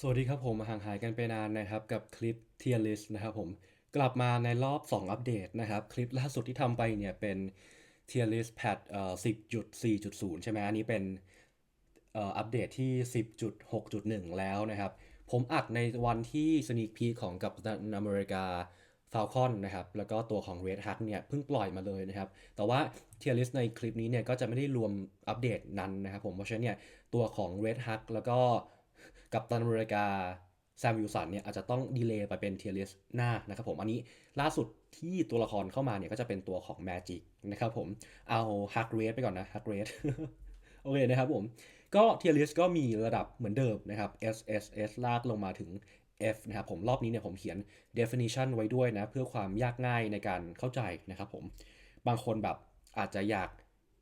สวัสดีครับผมห่างหายกันไปนานนะครับกับคลิป Tier List นะครับผมกลับมาในรอบ 2 อัปเดตนะครับ คลิปล่าสุดที่ทำไปเนี่ยเป็น Tier List Patch เอ่อ10.4.0ใช่ไหมอันนี้เป็นเอ่ออัปเดตที่10.6.1แล้วนะครับ ผมอัดในวันที่ Sneak Peek ของกับอเมริกา Falcon นะครับแล้วก็ตัวของ Red Hawk เนี่ยเพิ่งปล่อยมาเลยนะครับ แต่ว่า Tier List ในคลิปนี้เนี่ยก็จะไม่ได้รวมอัปเดตนั้นนะครับผมเพราะฉะนั้นเนี่ยตัวของ Red Hawk แล้วก็ กับตันอเมริกาแซมวิลสันเนี่ยอาจจะต้องดีเลย์ไปเป็นเทียริสหน้านะครับผมอันนี้ล่าสุดที่ตัวละครเข้ามาเนี่ยก็จะเป็นตัวของ Magic นะครับผมเอาฮักเรสไปก่อนนะฮักเรสโอเคนะครับผม ก็เทียริสก็มีระดับเหมือนเดิมนะครับ S S S ลากลงมาถึง F นะครับผมรอบนี้เนี่ยผมเขียน definition ไว้ด้วยนะ เพื่อความยากง่ายในการเข้าใจนะครับผม บางคนแบบอาจจะอยาก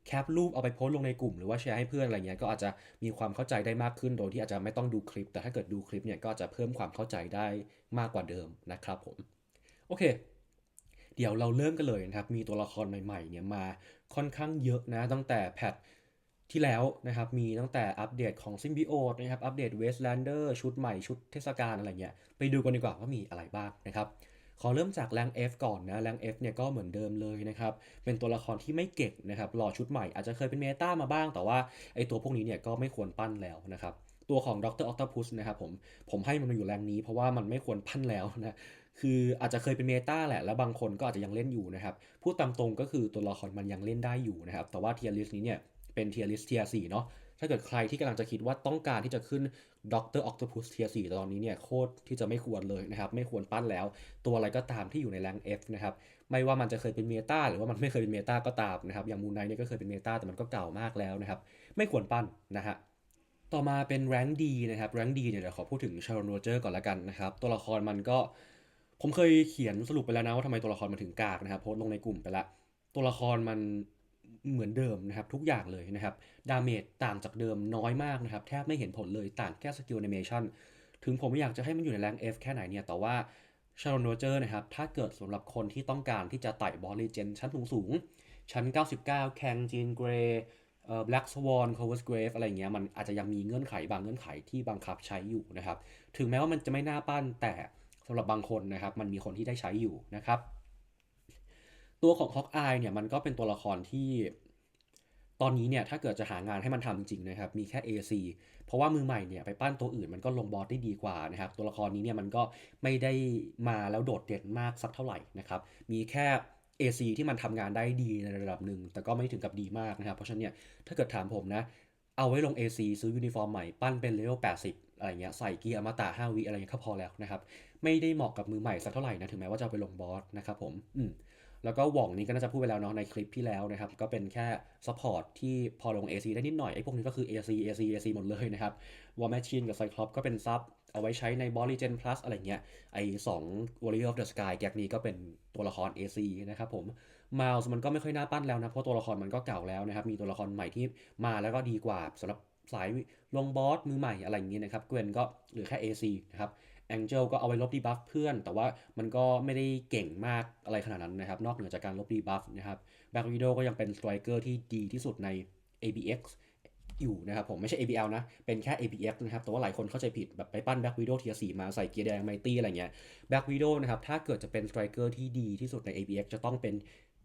แคปรูปเอาไปโพสลงในกลุ่มหรือว่าแชร์ให้เพื่อนอะไรเงี้ยก็อาจจะมีความเข้าใจได้มากขึ้นโดยที่อาจจะไม่ต้องดูคลิป แต่ถ้าเกิดดูคลิปเนี่ยก็จะเพิ่มความเข้าใจได้มากกว่าเดิมนะครับผมโอเค เดี๋ยวเราเริ่มกันเลยนะครับมีตัวละครใหม่ๆเนี่ยมาค่อนข้างเยอะนะตั้งแต่แพทที่แล้วนะครับมีตั้งแต่อัปเดตของซิมบิโอตนะครับอัปเดตเวสแลนเดอร์ชุดใหม่ชุดเทศกาลอะไรเงี้ยไปดูกันดีกว่าว่ามีอะไรบ้างนะครับ ขอเริ่มจากแรง F ก่อนนะแรง F เนี่ยก็เหมือนเดิมเลยนะครับ เป็นตัวละครที่ไม่เก่งนะครับหล่อชุดใหม่อาจจะเคยเป็นเมตามาบ้าง แต่ว่าไอตัวพวกนี้เนี่ยก็ไม่ควรปั้นแล้วนะครับ ตัวของดรออ t ต p พุสนะครับผมผมให้มันมาอยู่แรงนี้ เพราะว่ามันไม่ควรปั้นแล้วนะคืออาจจะเคยเป็นเมตาแหละ แล้วบางคนก็อาจจะยังเล่นอยู่นะครับพูดตามตรงก็คือตัวละครมันยังเล่นได้อยู่นะครับแต่ว่าเทียร์ลิสนี้เนี่ยเป็นเทียร์ลิสเทียร์สี่เนาะ ถ้าเกิดใครที่กำลังจะคิดว่าต้องการที่จะขึ้นด็อกเตอร์ออ t ต p พุสเทียสี่ตอนนี้เนี่ยโคตรที่จะไม่ควรเลยนะครับ ไม่ควรปั้นแล้ว ตัวอะไรก็ตามที่อยู่ในแรง F นะครับ ไม่ว่ามันจะเคยเป็นเมตาหรือว่ามันไม่เคยเป็นเมตาก็ตามนะครับ อย่างมูนไนเนี่ยก็เคยเป็นเมตาแต่มันก็เก่ามากแล้วนะครับ ไม่ควรปั้นนะฮะต่อมาเป็นแรงดีนะครับแรงดีเนี่ยเดี๋ยวขอพูดถึงชารอนโรเจอร์ก่อนละกันนะครับ ตัวละครมันก็ผมเคยเขียนสรุปไปแล้วนะว่าทำไมตัวละครมันถึงกากนะครับโพสต์ลงในกลุ่มไปละ ตัวละครมัน เหมือนเดิมนะครับทุกอย่างเลยนะครับดาเมจต่างจากเดิมน้อยมากนะครับแทบไม่เห็นผลเลยต่างแค่สกิลแอนิเมชันถึงผมอยากจะให้มันอยู่ในแรง F แค่ไหนเนี่ยแต่ว่าชารอนโรเจอร์นะครับถ้าเกิดสำหรับคนที่ต้องการที่จะไต่บอลลีเจนชั้นสูงๆชั้น 99 แคงจีนเกรย์เอ่อ Black Swan Cover's Grave อะไรเงี้ยมันอาจจะยังมีเงื่อนไขบางเงื่อนไขที่บังคับใช้อยู่นะครับ ถึงแม้ว่ามันจะไม่น่าปั้นแต่สำหรับบางคนนะครับ มันมีคนที่ได้ใช้อยู่นะครับ ตัวของ Hawkeye เนี่ยมันก็เป็นตัวละครที่ ตอนนี้เนี่ยถ้าเกิดจะหางานให้มันทำจริงๆนะครับมีแค่ AC เพราะว่ามือใหม่เนี่ยไปปั้นตัวอื่นมันก็ลงบอสได้ดีกว่านะครับตัวละครนี้เนี่ยมันก็ไม่ได้มาแล้วโดดเด่นมากสักเท่าไหร่นะครับมีแค่ AC ที่มันทำงานได้ดีในระดับหนึ่งแต่ก็ไม่ถึงกับดีมากนะครับเพราะฉะนั้นเนี่ยถ้าเกิดถามผมนะเอาไว้ลง AC ซื้อยูนิฟอร์มใหม่ปั้นเป็นเลเวล80 อะไรเงี้ยใส่เกียร์อมตะ5วิอะไรเงี้ยก็พอแล้วนะครับ ไม่ได้เหมาะกับมือใหม่สักเท่าไหร่นะ ถึงแม้ว่าจะไปลงบอสนะครับผม อืม แล้วก็หว่องนี้ก็น่าจะพูดไปแล้วเนาะในคลิปที่แล้วนะครับ ก็เป็นแค่ซัพพอร์ตที่พอลง AC ได้นิดหน่อย ไอ้พวกนี้ก็คือ AC AC AC หมดเลยนะครับวอร์แมชชีนกับไซคลอปก็เป็นซับเอาไว้ใช้ในบอลลีเจนพลัสอะไรเงี้ย ไอ้สอง Warrior of the Sky แก๊กนี้ก็เป็นตัวละคร AC นะครับผมมาส์มันก็ไม่ค่อยน่าปั้นแล้วนะ เพราะตัวละครมันก็เก่าแล้วนะครับ มีตัวละครใหม่ที่มาแล้วก็ดีกว่าสำหรับสายลงบอสมือใหม่อะไรอย่างนี้นะครับเกวนก็เหลือแค่ AC นะครับ แองเจลก็เอาไว้ลบดีบัฟเพื่อน แต่ว่ามันก็ไม่ได้เก่งมากอะไรขนาดนั้นนะครับ นอกเหนือจากการลบดีบัฟนะครับแบ็กวิดโอก็ยังเป็นสไตรเกอร์ที่ดีที่สุดใน ABX อยู่นะครับผมไม่ใช่ ABL นะ เป็นแค่ ABX นะครับ แต่ว่าหลายคนเข้าใจผิดแบบไปปั้นแบ็กวิดโอเทียสี่มาใส่เกียร์แดงไมตี้อะไรเงี้ยแบ็กวิดโอนะครับ ถ้าเกิดจะเป็นสไตรเกอร์ที่ดีที่สุดใน ABX จะต้องเป็น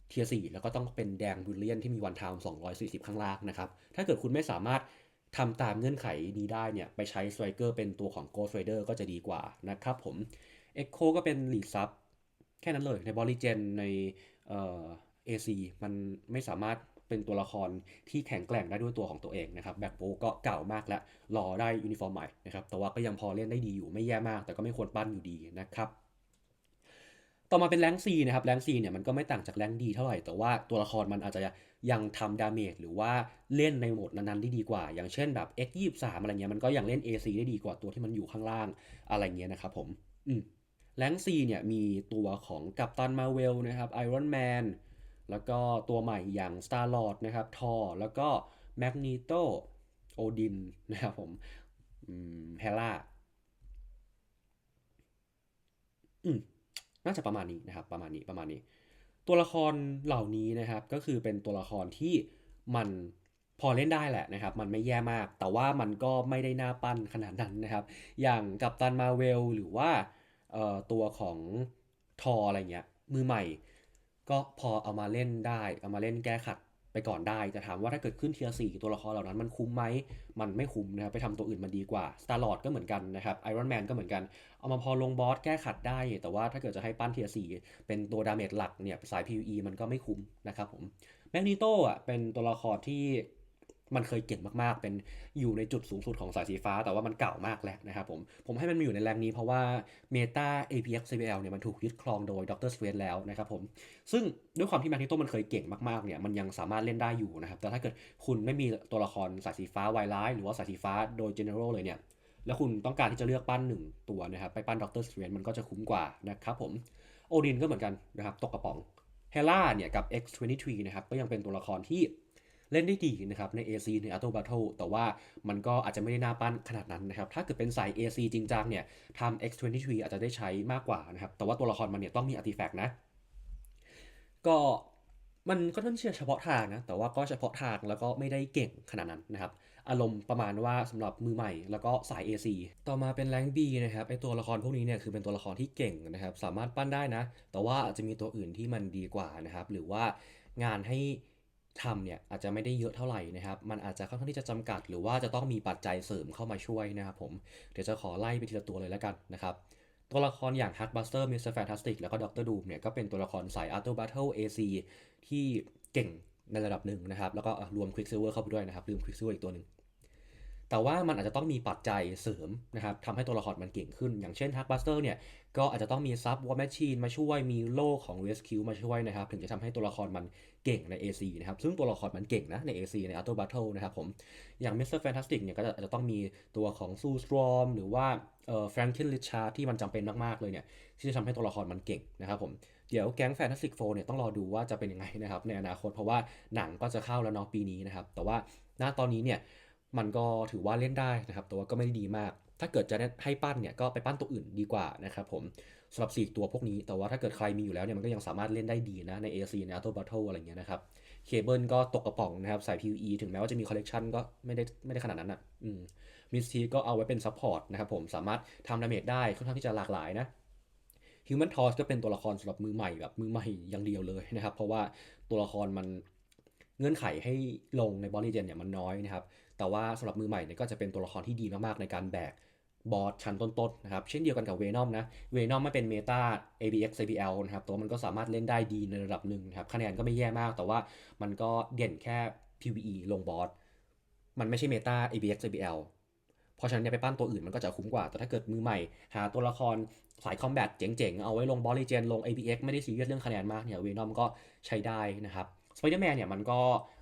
เทียสี่แล้วก็ต้องเป็นแดงบูลเลียนที่มีวันทาม240 ข้างล่างนะครับ ถ้าเกิดคุณไม่สามารถ ทำตามเงื่อนไขนี้ได้เนี่ยไปใช้สไตรเกอร์เป็นตัวของ Ghost Rider ก็จะดีกว่านะครับผม Echo ก็เป็นลีดซับแค่นั้นเลยในบอลลีเจนในเอ่อ AC มันไม่สามารถเป็นตัวละครที่แข็งแกร่งได้ด้วยตัวของตัวเองนะครับแบ็คโบก็เก่ามากแล้วรอได้ยูนิฟอร์มใหม่นะครับแต่ว่าก็ยังพอเล่นได้ดีอยู่ไม่แย่มาก แต่ก็ไม่ควรปั้นอยู่ดีนะครับ ต่อมาเป็นแรงซีนะครับแรงซีเนี่ยมันก็ไม่ต่างจากแรงดีเท่าไหร่ แต่ว่าตัวละครมันอาจจะยังทำดาเมจหรือว่าเล่นในโหมดนั้นๆได้ดีกว่า อย่างเช่นแบบ X 2 3อะไรเงี้ยมันก็ยังเล่น AC ได้ดีกว่าตัวที่มันอยู่ข้างล่างอะไรเงี้ยนะครับผมอืมแรงซีเนี่ยมีตัวของกัปตันมาเวลนะครับไอรอนแมนแล้วก็ตัวใหม่อย่าง Star Lord นะครับทอแล้วก็แมกนีโตโอดินนะครับผมเฮล่าอืม น่าจะประมาณนี้นะครับ ประมาณนี้ประมาณนี้ ตัวละครเหล่านี้นะครับก็คือเป็นตัวละครที่มันพอเล่นได้แหละนะครับ มันไม่แย่มาก แต่ว่ามันก็ไม่ได้น่าปั้นขนาดนั้นนะครับ อย่างกัปตันมาเวลหรือว่าตัวของทออะไรเงี้ยมือใหม่ ก็พอเอามาเล่นได้ เอามาเล่นแก้ขัด ไปก่อนได้ แต่ถามว่าถ้าเกิดขึ้นเทียร์สี่ตัวละครเหล่านั้นมันคุ้มไหม มันไม่คุ้มนะครับ ไปทำตัวอื่นมันดีกว่าสตาร์ลอดก็เหมือนกันนะครับไอรอนแมนก็เหมือนกัน เอามาพอลงบอสแก้ขัดได้ แต่ว่าถ้าเกิดจะให้ปั้นเทียร์สี่เป็นตัวดาเมจหลักเนี่ยสาย PVE มันก็ไม่คุ้มนะครับผมแมกนีโตอะเป็นตัวละครที่ มันเคยเก่งมากๆ เป็นอยู่ในจุดสูงสุดของสายสีฟ้า แต่ว่ามันเก่ามากแล้วนะครับผม ผมให้มันมาอยู่ในแรงนี้เพราะว่าเมตา APX CBL เนี่ยมันถูกยึดครองโดยดรสเวนแล้วนะครับผม ซึ่งด้วยความที่แมกนีโตมันเคยเก่งมากๆ เนี่ย มันยังสามารถเล่นได้อยู่นะครับ แต่ถ้าเกิดคุณไม่มีตัวละครสายสีฟ้าไวร้ายหรือว่าสายสีฟ้าโดย general เลยเนี่ย แล้วคุณต้องการที่จะเลือกปั้นหนึ่งตัวนะครับไปปั้นดรสเวนมันก็จะคุ้มกว่านะครับผม โอดินก็เหมือนกันนะครับตกกระป๋องเฮล่าเนี่ยกับ X23 นะครับก็ยังเป็นตัวละครที่ เล่นได้ดีนะครับใน AC ใน Auto Battle แต่ว่ามันก็อาจจะไม่ได้น่าปั้นขนาดนั้นนะครับ ถ้าเกิดเป็นสาย AC จริงจังเนี่ยทำ X23 อาจจะได้ใช้มากกว่านะครับ แต่ว่าตัวละครมันเนี่ยต้องมี Artifact นะ ก็มันก็ต้องเชื่อเฉพาะทางนะ แต่ว่าก็เฉพาะทางแล้วก็ไม่ได้เก่งขนาดนั้นนะครับอารมณ์ประมาณว่าสำหรับมือใหม่แล้วก็สาย AC ต่อมาเป็นแรงบีนะครับไอตัวละครพวกนี้เนี่ยคือเป็นตัวละครที่เก่งนะครับ สามารถปั้นได้นะ แต่ว่าอาจจะมีตัวอื่นที่มันดีกว่านะครับ หรือว่างานให้ ทำเนี่ยอาจจะไม่ได้เยอะเท่าไหร่นะครับ มันอาจจะค่อนข้างที่จะจำกัด หรือว่าจะต้องมีปัจจัยเสริมเข้ามาช่วยนะครับผม เดี๋ยวจะขอไล่ไปทีละตัวเลยแล้วกันนะครับ ตัวละครอย่าง Hulkbuster Mr. Fantastic แล้วก็ Doctor Doom เนี่ยก็เป็นตัวละครสาย Auto Battle AC ที่เก่งในระดับหนึ่งนะครับ แล้วก็รวม Quicksilver เข้าไปด้วยนะครับลืม Quicksilver อีกตัวหนึ่งแต่ว่ามันอาจจะต้องมีปัจจัยเสริมนะครับทำให้ตัวละครมันเก่งขึ้น อย่างเช่น Hulkbuster เนี่ย ก็อาจจะต้องมีซับ War Machine มาช่วย มีโล่ของ Rescue มาช่วยนะครับ ถึงจะทำให้ตัวละครมัน เก่งใน AC นะครับ ซึ่งตัวละครมันเก่งนะใน AC ใน Auto Battle นะครับผม อย่าง Mr. Fantastic เนี่ยก็จะจะต้องมีตัวของ Sue Storm หรือว่าเอ่อ Franklin Richard ที่มันจำเป็นมาก ๆ เลยเนี่ย ที่จะทำให้ตัวละครมันเก่งนะครับผม เดี๋ยวแก๊ง Fantastic Four เนี่ยต้องรอดูว่าจะเป็นยังไงนะครับในอนาคตเพราะว่าหนังก็จะเข้าแล้วเนาะปีนี้นะครับ แต่ว่าณตอนนี้เนี่ยมันก็ถือว่าเล่นได้นะครับ แต่ว่าก็ไม่ได้ดีมาก ถ้าเกิดจะให้ปั้นเนี่ยก็ไปปั้นตัวอื่นดีกว่านะครับผม สำหรับ 4 ตัวพวกนี้ แต่ว่าถ้าเกิดใครมีอยู่แล้วเนี่ยมันก็ยังสามารถเล่นได้ดีนะใน AC ใน Auto Battle อะไรเงี้ยนะครับ เคเบิลก็ตกกระป๋องนะครับสาย PVE ถึงแม้ว่าจะมีคอลเลกชันก็ไม่ได้ไม่ได้ขนาดนั้นอะอืมมิสทีก็เอาไว้เป็นซัพพอร์ตนะครับผมสามารถทำดาเมจได้ค่อนข้างที่จะหลากหลายนะ Human Torch ก็เป็นตัวละครสำหรับมือใหม่แบบมือใหม่อย่างเดียวเลยนะครับ เพราะว่าตัวละครมันเงื่อนไขให้ลงในบอลลีเจนเนี่ยมันน้อยนะครับ แต่ว่าสำหรับมือใหม่เนี่ยก็จะเป็นตัวละครที่ดีมากๆในการแบก บอสชั้นต้นๆนะครับ เช่นเดียวกันกับเวนอมนะเวนอมไม่เป็นเมตา ABX CBL นะครับตัวมันก็สามารถเล่นได้ดีในระดับหนึ่งนะครับคะแนนก็ไม่แย่มาก แต่ว่ามันก็เด่นแค่ PVE ลงบอสมันไม่ใช่เมตา ABX CBL เพราะฉะนั้นเนี่ยไปปั้นตัวอื่นมันก็จะคุ้มกว่า แต่ถ้าเกิดมือใหม่ หาตัวละครสายคอมแบทเจ๋งๆ เอาไว้ลงบอลลีเจนลง ABX ไม่ได้ซีเรียสเรื่องคะแนนมากเนี่ยเวนอมก็ใช้ได้นะครับสไปเดอร์แมนเนี่ยมันก็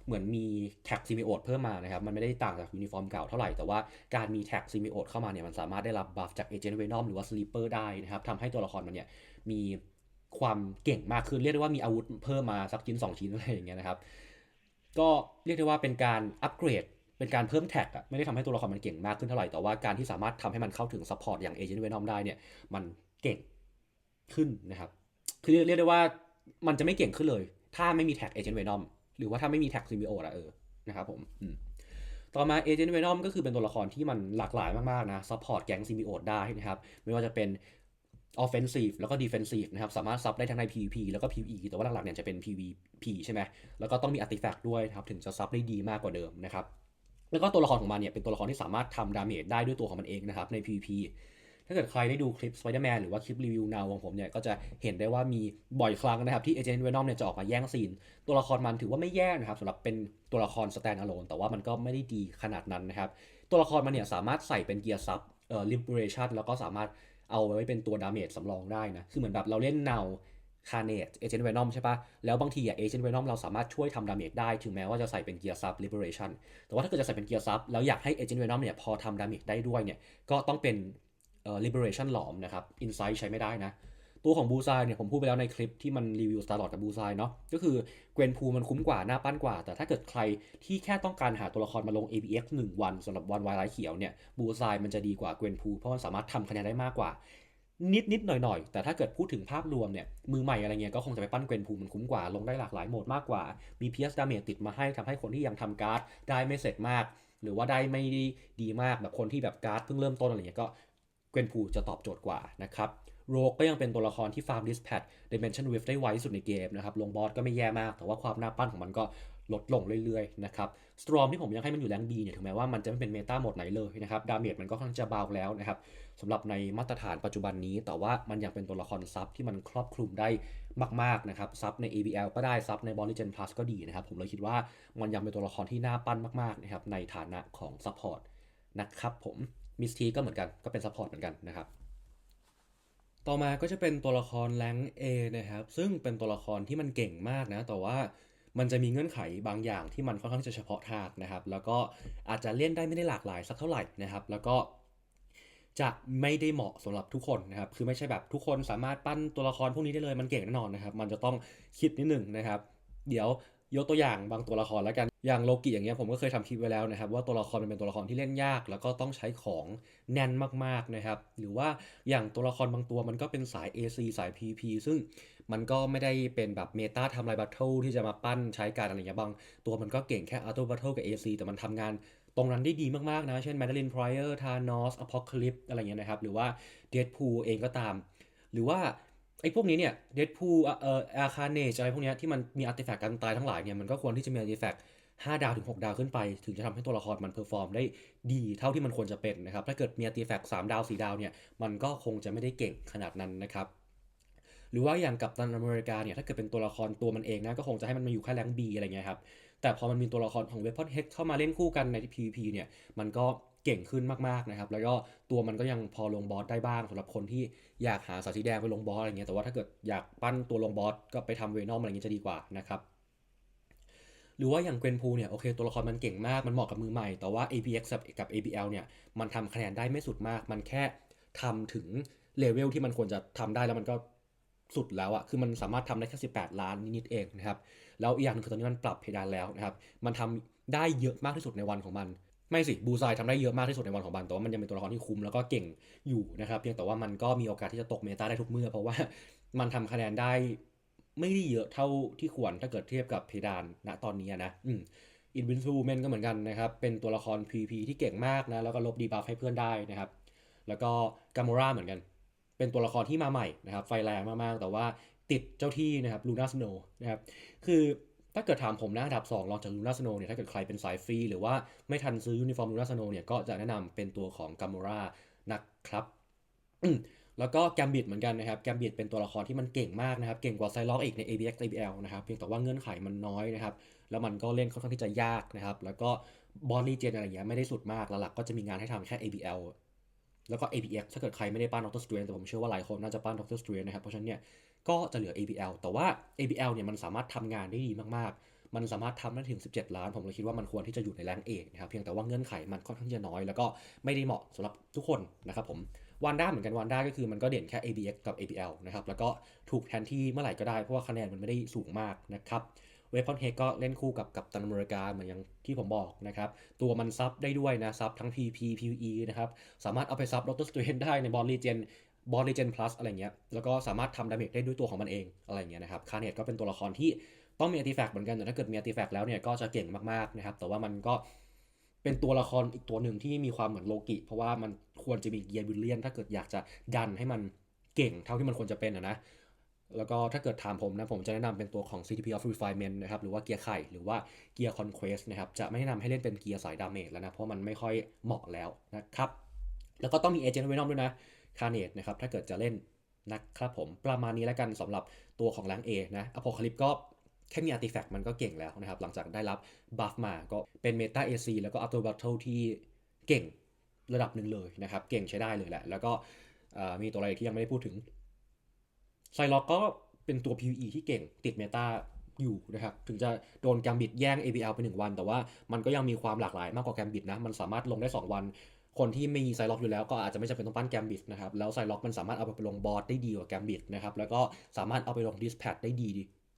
เหมือนมีแท็กซิมิโอดเพิ่มมานะครับ มันไม่ได้ต่างจากยูนิฟอร์มเก่าเท่าไหร่ แต่ว่าการมีแท็กซิมิโอดเข้ามาเนี่ยมันสามารถได้รับบัฟจากเอเจนต์เวนอมหรือว่าสลีปเปอร์ได้นะครับทำให้ตัวละครมันเนี่ยมีความเก่งมากขึ้นเรียกได้ว่ามีอาวุธเพิ่มมาสักชิ้น 2 ชิ้นอะไรอย่างเงี้ยนะครับก็เรียกได้ว่าเป็นการอัปเกรดเป็นการเพิ่มแท็กอะไม่ได้ทำให้ตัวละครมันเก่งมากขึ้นเท่าไหร่แต่ว่าการที่สามารถทำให้มันเข้าถึงซัพพอร์ตอย่างเอเจนต์เวนอมได้เนี่ยมันเก่งขึ้นนะครับ คือเรียกเรียกได้ว่ามันจะไม่เก่งขึ้นเลย ถ้าไม่มีแท็กเอเจนต์เวนอม หรือว่าถ้าไม่มีแท็กซิมิโออะเออนะครับผมต่อมาเอเจนต์เวนอมก็คือเป็นตัวละครที่มันหลากหลายมาก ๆ นะซัพพอร์ตแก๊งซิมิโอได้นะครับ ไม่ว่าจะเป็น offensive แล้วก็ defensive นะครับ สามารถซับได้ทั้งใน PVP แล้วก็ PVE แต่ว่าหลักๆเนี่ยจะเป็น PVP ใช่ไหมแล้วก็ต้องมี artifact ด้วยครับ ถึงจะซับได้ดีมากกว่าเดิมนะครับแล้วก็ตัวละครของมันเนี่ยเป็นตัวละครที่สามารถทำดาเมจได้ด้วยตัวของมันเองนะครับใน PVP ถ้าเกิดใครได้ดูคลิป Spider-Man หรือว่าคลิปรีวิวนาวของผมเนี่ยก็จะเห็นได้ว่ามีบ่อยครั้งนะครับที่ Agent Venom เนี่ยจะออกมาแย่งซีน ตัวละครมันถือว่าไม่แย่นะครับสำหรับเป็นตัวละคร stand alone แต่ว่ามันก็ไม่ได้ดีขนาดนั้นนะครับตัวละครมันเนี่ยสามารถใส่เป็นเกียร์ซับเอ่อ liberation แล้วก็สามารถเอาไว้เป็นตัวดาเมจสำรองได้นะคือเหมือนแบบเราเล่นเนาคาเนตเอเจนต์เวนอมใช่ปะแล้วบางทีอะเอเจนต์เวนอมเราสามารถช่วยทำดาเมจได้ ถึงแม้ว่าจะใส่เป็นเกียร์ซับ liberation แต่ว่าถ้าเกิดจะใส่เป็นเกียร์ซับแล้วอยากให้เอเจนต์เวนอมเนี่ยพอทำดาเมจได้ด้วยเนี่ยก็ต้องเป็น liberation หลอมนะครับ insight ใช้ไม่ได้นะ ตัวของบูซายเนี่ยผมพูดไปแล้วในคลิปที่มันรีวิว Star Lord กับบูซายเนาะก็คือเกวนพูมันคุ้มกว่าหน้าปั้นกว่า แต่ถ้าเกิดใครที่แค่ต้องการหาตัวละครมาลง ABX 1 วันสำหรับวันวายไลท์เขียวเนี่ยบูซายมันจะดีกว่าเกวนพูเพราะมันสามารถทำคะแนนได้มากกว่านิดนิดหน่อยหน่อยแต่ถ้าเกิดพูดถึงภาพรวมเนี่ย มือใหม่อะไรเงี้ยก็คงจะไปปั้นเกวนพูมันคุ้มกว่า ลงได้หลากหลายโหมดมากกว่า มี PS Damage ติดมาให้ทำให้คนที่ยังทำการ์ดได้ไม่เสร็จมาก หรือว่าได้ไม่ดีมากแบบคนที่แบบการ์ดเพิ่งเริ่มต้นอะไรเงี้ยก็ เกวนพูจะตอบโจทย์กว่านะครับโรกก็ยังเป็นตัวละครที่ฟาร์มดิสแพด Dimension Rift ได้ไวที่สุดในเกมนะครับลงบอสก็ไม่แย่มาก แต่ว่าความน่าปั้นของมันก็ลดลงเรื่อยๆนะครับสตรอมที่ผมยังให้มันอยู่แรงบีเนี่ยถึงแม้ว่ามันจะไม่เป็นเมตาหมดไหนเลยนะครับดาเมจมันก็ค่อนข้างจะเบาแล้วนะครับสำหรับในมาตรฐานปัจจุบันนี้ แต่ว่ามันยังเป็นตัวละครซับที่มันครอบคลุมได้มากๆนะครับซับใน ABL ก็ได้ซับใน b o l l y Gen Plus ก็ดีนะครับผมเลยคิดว่ามันยังเป็นตัวละครที่น่าปั้นมากๆนะครับในฐานะของซัพพอร์ตนะครับผม มิสทีก็เหมือนกันก็เป็นซัพพอร์ตเหมือนกันนะครับ ต่อมาก็จะเป็นตัวละครแรง A นะครับ ซึ่งเป็นตัวละครที่มันเก่งมากนะ แต่ว่ามันจะมีเงื่อนไขบางอย่างที่มันค่อนข้างจะเฉพาะทางนะครับ แล้วก็อาจจะเล่นได้ไม่ได้หลากหลายสักเท่าไหร่นะครับ แล้วก็จะไม่ได้เหมาะสำหรับทุกคนนะครับ คือไม่ใช่แบบทุกคนสามารถปั้นตัวละครพวกนี้ได้เลย มันเก่งแน่นอนนะครับ มันจะต้องคิดนิดหนึ่งนะครับ เดี๋ยว ยกตัวอย่างบางตัวละครแล้วกัน อย่างโลกิอย่างเงี้ยผมก็เคยทำคลิปไว้แล้วนะครับว่าตัวละครมันเป็นตัวละครที่เล่นยาก แล้วก็ต้องใช้ของแน่นมากๆนะครับ หรือว่าอย่างตัวละครบางตัวมันก็เป็นสาย AC สาย PP ซึ่งมันก็ไม่ได้เป็นแบบเมตาทำลายบัตเทิลที่จะมาปั้นใช้การอะไรเงี้ยบาง ตัวมันก็เก่งแค่อัลโตบัตเทิลกับ AC แต่มันทำงานตรงนั้นได้ดีมากๆนะ เช่น Madeline Pryor Thanos Apocalypse อะไรเงี้ยนะครับ หรือว่า Deadpool เองก็ตาม หรือว่า ไอ้พวกนี้เนี่ยเดดพูเอ่ออาคาเนจอะไรพวกนี้ที่มันมีอาร์ติแฟกต์การตายทั้งหลายเนี่ยมันก็ควรที่จะมีอาร์ติแฟกต์5ดาวถึง 6 ดาวขึ้นไป ถึงจะทำให้ตัวละครมันเพอร์ฟอร์มได้ดีเท่าที่มันควรจะเป็นนะครับ ถ้าเกิดมีอาร์ติแฟกต์3ดาว4ดาวเนี่ยมันก็คงจะไม่ได้เก่งขนาดนั้นนะครับหรือว่าอย่างกับตันอเมริกาเนี่ยถ้าเกิดเป็นตัวละครตัวมันเองนะก็คงจะให้มันมาอยู่แค่แรงบีอะไรเงี้ยครับแต่พอมันมีตัวละครของเวพอนเฮดเข้ามาเล่นคู่กันใน PVP เนี่ยมันก็เก่งขึ้นมากๆนะครับ แล้วก็ตัวมันก็ยังพอลงบอสได้บ้างสำหรับคนที่อยากหาสายสีแดงไปลงบอสอะไรเงี้ยแต่ว่าถ้าเกิดอยากปั้นตัวลงบอสก็ไปทำเวนอมอะไรเงี้ยจะดีกว่านะครับหรือว่าอย่างเกรนพูเนี่ยโอเคตัวละครมันเก่งมากมันเหมาะกับมือใหม่ แต่ว่า APX กับ ABL เนี่ยมันทำคะแนนได้ไม่สุดมาก มันแค่ทำถึงเลเวลที่มันควรจะทำได้แล้วมันก็สุดแล้วอะคือมันสามารถทำได้แค่ 18 ล้านนิดๆเองนะครับ แล้วอีกอย่างนึงคือตอนนี้มันปรับเพดานแล้วนะครับ มันทำได้เยอะมากที่สุดในวันของมัน ไม่สิบูซายทำได้เยอะมากที่สุดในวันของมันแต่ว่ามันยังเป็นตัวละครที่คุ้มแล้วก็เก่งอยู่นะครับเพียงแต่ว่ามันก็มีโอกาสที่จะตกเมตาได้ทุกเมื่อ เพราะว่ามันทำคะแนนได้ไม่ได้เยอะเท่าที่ควรถ้าเกิดเทียบกับเพดานณตอนนี้นะอืมอินวินซูเมนก็เหมือนกันนะครับเป็นตัวละคร PVP ที่เก่งมากนะแล้วก็ลบดีบัฟให้เพื่อนได้นะครับแล้วก็กามอราเหมือนกัน เป็นตัวละครที่มาใหม่นะครับไฟแรงมากๆแต่ว่าติดเจ้าที่นะครับลูน่าสโนนะครับคือ ถ้าเกิดถามผมนะอันดับ2รองจากลูน่าสโนเนี่ยถ้าเกิดใครเป็นสายฟรี หรือว่าไม่ทันซื้อยูนิฟอร์มลูน่าสโนเนี่ยก็จะแนะนำเป็นตัวของกามอรานะครับแล้วก็แกมบิดเหมือนกันนะครับแกมบิดเป็นตัวละครที่มันเก่งมากนะครับ เก่งกว่าไซล็อกอีกใน ABX ABL นะครับ เพียงแต่ว่าเงื่อนไขมันน้อยนะครับ แล้วมันก็เล่นค่อนข้างที่จะยากนะครับ แล้วก็บอลลีเจนอะไรอย่างเงี้ยไม่ได้สุดมาก หลักๆก็จะมีงานให้ทำแค่ ABL แล้วก็ APX ถ้าเกิดใครไม่ได้ปั้น Doctor Strange แต่ผมเชื่อว่าหลายคนน่าจะปั้น Doctor Strange นะครับ เพราะฉะนั้นเนี่ย ก็จะเหลือ ABL แต่ว่า ABL เนี่ยมันสามารถทำงานได้ดีมากๆ มันสามารถทำได้ถึง 17 ล้าน ผมเลยคิดว่ามันควรที่จะอยู่ในแรงเอกนะครับ เพียงแต่ว่าเงื่อนไขมันค่อนข้างจะน้อย แล้วก็ไม่ได้เหมาะสำหรับทุกคนนะครับผมวันด้าเหมือนกันวันด้าก็คือมันก็เด่นแค่ ABX กับ ABL นะครับ แล้วก็ถูกแทนที่เมื่อไหร่ก็ได้ เพราะว่าคะแนนมันไม่ได้สูงมากนะครับเวฟอนเฮก็เล่นคู่กับกับตันอเมริกาเหมือนอย่างที่ผมบอกนะครับ ตัวมันซับได้ด้วยนะซับทั้ง PP P E นะครับ สามารถเอาไปซับดรสเตรนได้ในบอลลีเจน บอลลีเจนพลัสอะไรเงี้ย แล้วก็สามารถทำดาเมจได้ด้วยตัวของมันเองอะไรเงี้ยนะครับ คาเนตก็เป็นตัวละครที่ต้องมีอาร์ติแฟกต์เหมือนกัน แต่ถ้าเกิดมีอาร์ติแฟกต์แล้วเนี่ยก็จะเก่งมากๆนะครับ แต่ว่ามันก็เป็นตัวละครอีกตัวหนึ่งที่มีความเหมือนโลกิ เพราะว่ามันควรจะมีเกียร์บิลเลียน ถ้าเกิดอยากจะดันให้มันเก่งเท่าที่มันควรจะเป็นนะ แล้วก็ถ้าเกิดถามผมนะ ผมจะแนะนำเป็นตัวของ CTP of Refinement นะครับ หรือว่าเกียร์ไข่ หรือว่าเกียร์ Conquest นะครับ จะไม่แนะนำให้เล่นเป็นเกียร์สายดาเมจแล้วนะ เพราะมันไม่ค่อยเหมาะแล้วนะครับ แล้วก็ต้องมี Agent Venom ด้วยนะ c a r n a g e นะครับถ้าเกิดจะเล่นนะครับผมประมาณนี้แล้วกันสำหรับตัวของแรง A นะ Apocalypse ก็แค่มี Artifact มันก็เก่งแล้วนะครับ หลังจากได้รับบัฟมาก็เป็น Meta AC แล้วก็ Auto Battle ที่เก่งระดับหนึ่งเลยนะครับ เก่งใช้ได้เลยแหละ แล้วก็มีตัวอะไรที่ยังไม่ได้พูดถึงไซล็อกก็เป็นตัว PVE ที่เก่งติดเมตาอยู่นะครับ ถึงจะโดนแกมบิดแย่ง ABL ไป 1 วัน แต่ว่ามันก็ยังมีความหลากหลายมากกว่าแกมบิดนะ มันสามารถลงได้ 2 วัน คนที่ไม่มีไซล็อกอยู่แล้วก็อาจจะไม่จำเป็นต้องปั้นแกมบิดนะครับ แล้วไซล็อกมันสามารถเอาไปลงบอสได้ดีกว่าแกมบิดนะครับ แล้วก็สามารถเอาไปลงดิสแพดได้ดี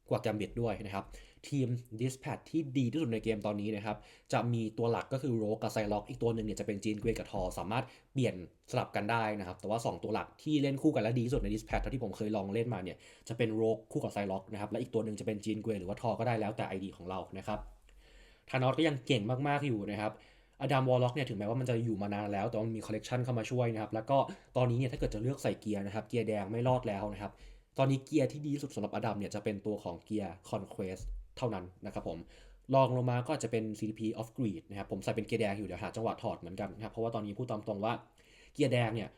กว่าแกมบิดด้วยนะครับ ทีม Dispatch ที่ดีที่สุดในเกมตอนนี้นะครับ จะมีตัวหลักก็คือโรกกับไซล็อกอีกตัวหนึ่งเนี่ยจะเป็นจีนเกรกับทอ สามารถเปลี่ยนสลับกันได้นะครับ แต่ว่า 2 ตัวหลักที่เล่นคู่กันและดีที่สุดใน Dispatch เท่าที่ผมเคยลองเล่นมาเนี่ยจะเป็นโรกคู่กับไซล็อกนะครับและอีกตัวหนึ่งจะเป็นจีนเกรหรือว่าทอก็ได้แล้วแต่ ID ของเรานะครับธานอสก็ยังเก่งมากๆอยู่นะครับ อดัมวอลล็อกเนี่ยถึงแม้ว่ามันจะอยู่มานานแล้ว แต่มันมีคอลเลกชันเข้ามาช่วยนะครับแล้วก็ตอนนี้เนี่ยถ้าเกิดจะเลือกใส่เกียร์นะครับเกียร์แดงไม่รอดแล้วนะครับตอนนี้เกียร์ที่ดีสุดสำหรับอดัมเนี่ยจะเป็นตัวของเกียร์คอนเควสเท่านั้นนะครับผมลองลงมาก็จะเป็น CDP of Greed นะครับผมใส่เป็นเกียร์แดงอยู่เดี๋ยวหาจังหวะถอดเหมือนกันนะครับเพราะว่าตอนนี้พูดตามตรงว่าเกียร์แดงเนี่ย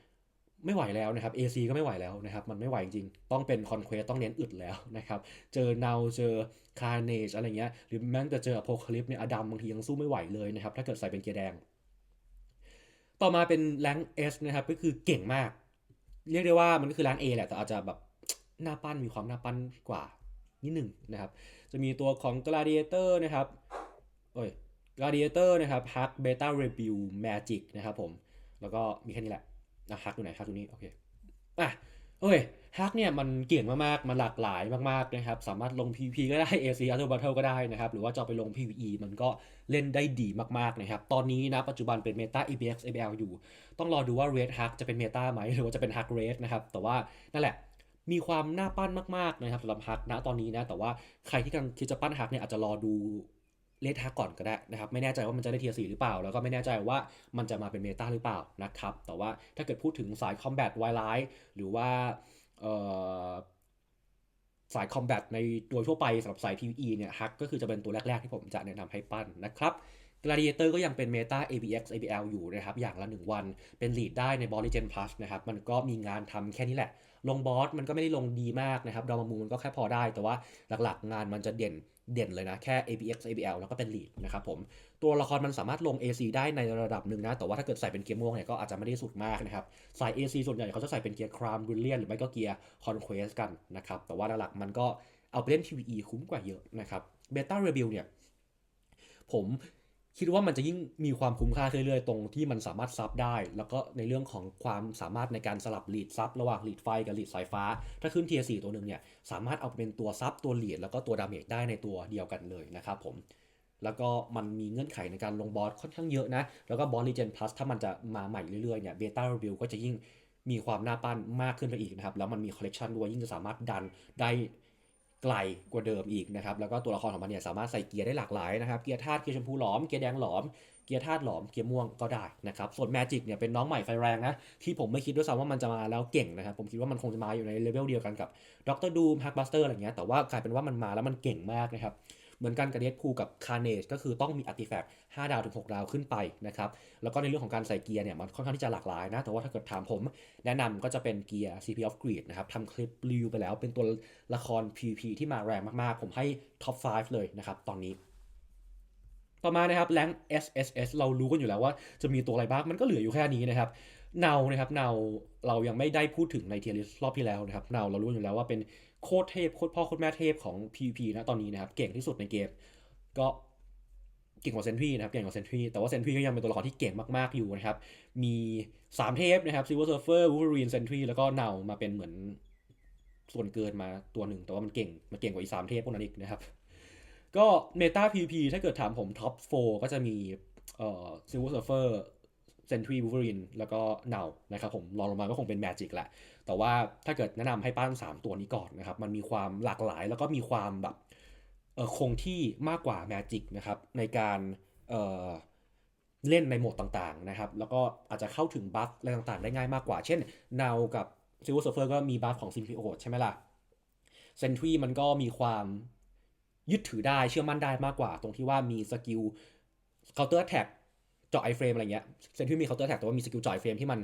ไม่ไหวแล้วนะครับ AC ก็ไม่ไหวแล้วนะครับมันไม่ไหวจริงๆต้องเป็น Conquest ต้องเน้นอึดแล้วนะครับเจอ Now เจอ Carnage อะไรเงี้ยหรือแม้แต่เจอ Apocalypse เนี่ยอดัมบางทียังสู้ไม่ไหวเลยนะครับถ้าเกิดใส่เป็นเกียร์แดง ต่อมาเป็นแรงเอสนะครับก็คือเก่งมาก เรียกได้ว่ามันก็คือแรงเอแหละแต่อาจจะแบบหน้าปั้นมีความหน้าปั้นกว่านิดหนึ่งนะครับจะมีตัวของ Gladiator นะครับโอ้ย Gladiator นะครับ Hack Beta Review Magic นะครับผมแล้วก็มีแค่นี้แหละ นะฮักอยู่ไหนฮักอยู่นี่โอเคอะโอ้ยฮักเนี่ยมันเก่งมากๆ มันหลากหลายมากๆนะครับ สามารถลง PVP ก็ได้ AC Auto Battle ก็ได้นะครับ หรือว่าจะไปลง PVE มันก็เล่นได้ดีมากๆนะครับ ตอนนี้นะปัจจุบันเป็น Meta EBX ABL อยู่ ต้องรอดูว่า Red Hack จะเป็น Meta ไหมหรือว่าจะเป็น Hack Red นะครับ แต่ว่านั่นแหละมีความน่าปั้นมากๆนะครับสำหรับฮักนะตอนนี้นะ แต่ว่าใครที่กำลังคิดจะปั้นฮักเนี่ยอาจจะรอดู เลทฮักก่อนก็ได้นะครับ ไม่แน่ใจว่ามันจะได้เทียร์สีหรือเปล่า แล้วก็ไม่แน่ใจว่ามันจะมาเป็นเมตาหรือเปล่านะครับ แต่ว่าถ้าเกิดพูดถึงสายคอมแบทไวไลท์หรือว่าสายคอมแบทในโดยทั่วไปสำหรับสาย PVE เนี่ยฮักก็คือจะเป็นตัวแรก ๆ ที่ผมจะแนะนำให้ปั้นนะครับ Gladiator ก็ยังเป็น Meta ABX ABL อยู่นะครับ อย่างละ 1 วันเป็น lead ได้ใน b o l l y Gen Plus นะครับ มันก็มีงานทำแค่นี้แหละ ลงบอสมันก็ไม่ได้ลงดีมากนะครับดอมามูมันก็แค่พอได้ แต่ว่าหลักๆ งานมันจะเด่นเด่นเลยนะ แค่ ABX ABL แล้วก็เป็น lead นะครับผมตัวละครมันสามารถลง AC ได้ในระดับหนึ่งนะ แต่ว่าถ้าเกิดใส่เป็นเกียร์ม่วงเนี่ยก็อาจจะไม่ได้สุดมากนะครับสาย AC ส่วนใหญ่เขาจะใส่เป็นเกียร์ Crown Brilliant หรือไม่ก็เกียร์ Conquest กันนะครับแต่ว่าหลักๆมันก็เอาไปเล่น PVE คุ้มกว่าเยอะนะครับ Beta Rebuild เนี่ยผม คิดว่ามันจะยิ่งมีความคุ้มค่าเรื่อยๆ ตรงที่มันสามารถซับได้ แล้วก็ในเรื่องของความสามารถในการสลับหลีดซับระหว่างหลีดไฟกับหลีดสายฟ้า ถ้าขึ้นเทียร์สตัวหนึ่งเนี่ยสามารถเอาเป็นตัวซับตัวหลีดแล้วก็ตัวดาเมจได้ในตัวเดียวกันเลยนะครับผมแล้วก็มันมีเงื่อนไขในการลงบอสค่อนข้างเยอะนะ แล้วก็บอสลีเจนพลัสถ้ามันจะมาใหม่เรื่อยๆเนี่ยเบต้ารีวิวก็จะยิ่งมีความน่าปั้นมากขึ้นไปอีกนะครับ แล้วมันมีคอลเลกชันด้วยยิ่งจะสามารถดันได้ ไกลกว่าเดิมอีกนะครับ แล้วก็ตัวละครของมันเนี่ยสามารถใส่เกียร์ได้หลากหลายนะครับ เกียร์ธาตุ เกียร์ชมพูหลอม เกียร์แดงหลอม เกียร์ธาตุหลอม เกียร์ม่วงก็ได้นะครับ ส่วนแมจิกเนี่ยเป็นน้องใหม่ไฟแรงนะ ที่ผมไม่คิดด้วยซ้ำว่ามันจะมาแล้วเก่งนะครับ ผมคิดว่ามันคงจะมาอยู่ในเลเวลเดียวกันกับด็อกเตอร์ดูมฮักบัสเตอร์อะไรเงี้ย แต่ว่ากลายเป็นว่ามันมาแล้วมันเก่งมากนะครับ เหมือนกันกับเดดพูกับคาร์เนจก็คือต้องมีอาร์ติแฟกต์5ดาวถึง 6 ดาวขึ้นไปนะครับ แล้วก็ในเรื่องของการใส่เกียร์เนี่ยมันค่อนข้างที่จะหลากหลายนะ แต่ว่าถ้าเกิดถามผม แนะนำก็จะเป็นเกียร์ CP of Greed นะครับทำคลิปรีวิวไปแล้วเป็นตัวละคร PVP ที่มาแรงมากๆ ผมให้ท็อป 5 เลยนะครับตอนนี้ต่อมานะครับแรง SSS เรารู้กันอยู่แล้วว่าจะมีตัวอะไรบ้าง มันก็เหลืออยู่แค่นี้นะครับ เนานะครับ เนาเรายังไม่ได้พูดถึงในเทียริสรอบที่แล้วนะครับ เนาเรารู้อยู่แล้วว่าเป็น โคตรเทพโคตรพ่อโคตรแม่เทพของ PVP นะตอนนี้นะครับ เก่งที่สุดในเกม ก็เก่งกว่าเซนทรีนะครับเก่งกว่าเซนทรีแต่ว่าเซนทรีก็ยังเป็นตัวละครที่เก่งมาก ๆ อยู่นะครับ มี 3 เทพนะครับซิลเวอร์เซิร์ฟเฟอร์วูฟเวอรีนเซนทรีแล้วก็เนามาเป็นเหมือนส่วนเกินมาตัวหนึ่ง แต่ว่ามันเก่ง มันเก่งกว่าอีก3เทพพวกนั้นอีกนะครับ ก็เมตา PVP ถ้าเกิดถามผมท็อป4ก็จะมีเอ่อซิลเวอร์เซิร์ฟเฟอร์ เซนทรีวูฟเวอรีนแล้วก็เนานะครับผมรองลงมาก็คงเป็นแมจิกแหละ แต่ว่าถ้าเกิดแนะนำให้ปั้น 3 ตัวนี้ก่อนนะครับ มันมีความหลากหลายแล้วก็มีความแบบเออคงที่มากกว่า Magic นะครับในการเออเล่นในโหมดต่างๆนะครับ แล้วก็อาจจะเข้าถึงบัฟอะไรต่างๆ ได้ง่ายมากกว่า เช่น Now กับ Silver Surfer ก็มีบัฟของ c p o ใช่ไหมล่ะ Sentry มันก็มีความยึดถือได้เชื่อมั่นได้มากกว่า ตรงที่ว่ามีสกิล counter attack เจาะไอเฟรมอะไรเงี้ยเซนทรีมีเคาน์เตอร์แท็กแต่ว่ามีสกิลจ่อยเฟรมที่มัน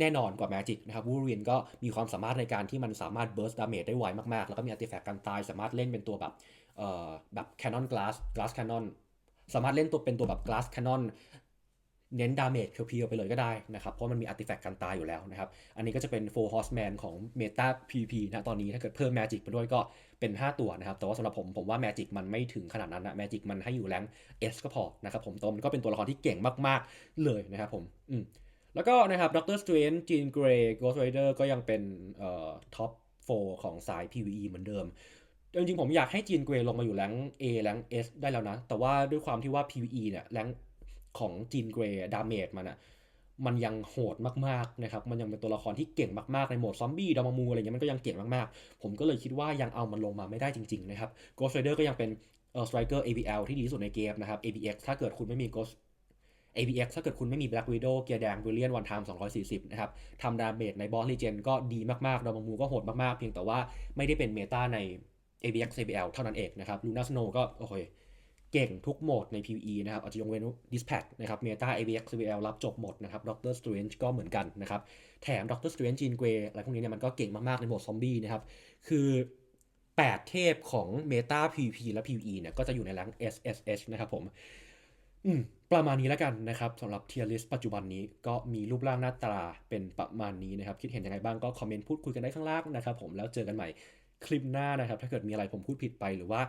แน่นอนกว่าแมจิกนะครับวูรีนก็มีความสามารถในการที่มันสามารถเบิร์สดาเมจได้ไวมากๆ แล้วก็มีอัติแฟกต์การตายสามารถเล่นเป็นตัวแบบเอ่อแบบแคนนอนกลาสกลาสแคนนอนสามารถเล่นตัวเป็นตัวแบบกลาสแคนนอน เน้นดาเมจเพียวๆไปเลยก็ได้นะครับเพราะมันมีอาร์ติแฟกต์การตายอยู่แล้วนะครับอันนี้ก็จะเป็น 4 Horseman ของ Meta PVP นะตอนนี้ถ้าเกิดเพิ่ม Magic ไปด้วยก็เป็น 5 ตัวนะครับแต่ว่าสำหรับผมผมว่า Magic มันไม่ถึงขนาดนั้นนะ Magic มันให้อยู่แรง S ก็พอนะครับผมต่มันก็เป็นตัวละครที่เก่งมากๆเลยนะครับผมอืมแล้วก็นะครับด็อกเตอร์สเตรนจีนเกรย์โกสไรเดอร์ก็ยังเป็นเอ่อท็อป4ของสาย PVE เหมือนเดิมจริงๆผมอยากให้จีนเกรย์ลงมาอยู่แรง A แรง S ได้แล้วนะ แต่ว่าด้วยความที่ว่า PVE เนี่ยแรง ของจีนเกรดาเมจมันอะมันยังโหดมากๆนะครับ มันยังเป็นตัวละครที่เก่งมากๆ ในโหมดซอมบี้ดามามูอะไรเงี้ยมันก็ยังเก่งมากๆ ผมก็เลยคิดว่ายังเอามันลงมาไม่ได้จริง ๆ นะครับ Ghost Rider ก็ยังเป็นเอ่อ Striker ABL ที่ดีที่สุดในเกมนะครับ ABX ถ้าเกิดคุณไม่มี Ghost ABX ถ้าเกิดคุณไม่มี Black Widow เกียร์แดง Brilliant One Time 240 นะครับทำดาเมจในบอสลีเจนก็ดีมากๆดามมูก็โหดมากๆ เพียงแต่ว่าไม่ได้เป็นเมตาใน ABX ABL เท่านั้นเองนะครับ Luna Snow ก็โอเค เก่งทุกโหมดใน PvE นะครับอาจจะยกเว้น Dispatch นะครับ Meta ABX ABL รับจบหมดนะครับ Doctor Strange ก็เหมือนกันนะครับ แถม Doctor Strange Jean Grey อะไรพวกนี้เนี่ยมันก็เก่งมาก ๆ ในโหมดซอมบี้นะครับ คือ 8 เทพของ Meta PvP และ PvE เนี่ยก็จะอยู่ในแรง SSH นะครับผมอืมประมาณนี้แล้วกันนะครับสำหรับ tier list ปัจจุบันนี้ก็มีรูปร่างหน้าตาเป็นประมาณนี้นะครับ คิดเห็นยังไงบ้างก็คอมเมนต์พูดคุยกันได้ข้างล่างนะครับผมแล้วเจอกันใหม่คลิปหน้านะครับ ถ้าเกิดมีอะไรผมพูดผิดไปหรือว่า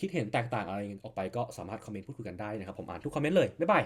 คิดเห็นแตกต่างอะไรออกไปก็สามารถคอมเมนต์พูดคุยกันได้นะครับ ผมอ่านทุกคอมเมนต์เลย บ๊ายบาย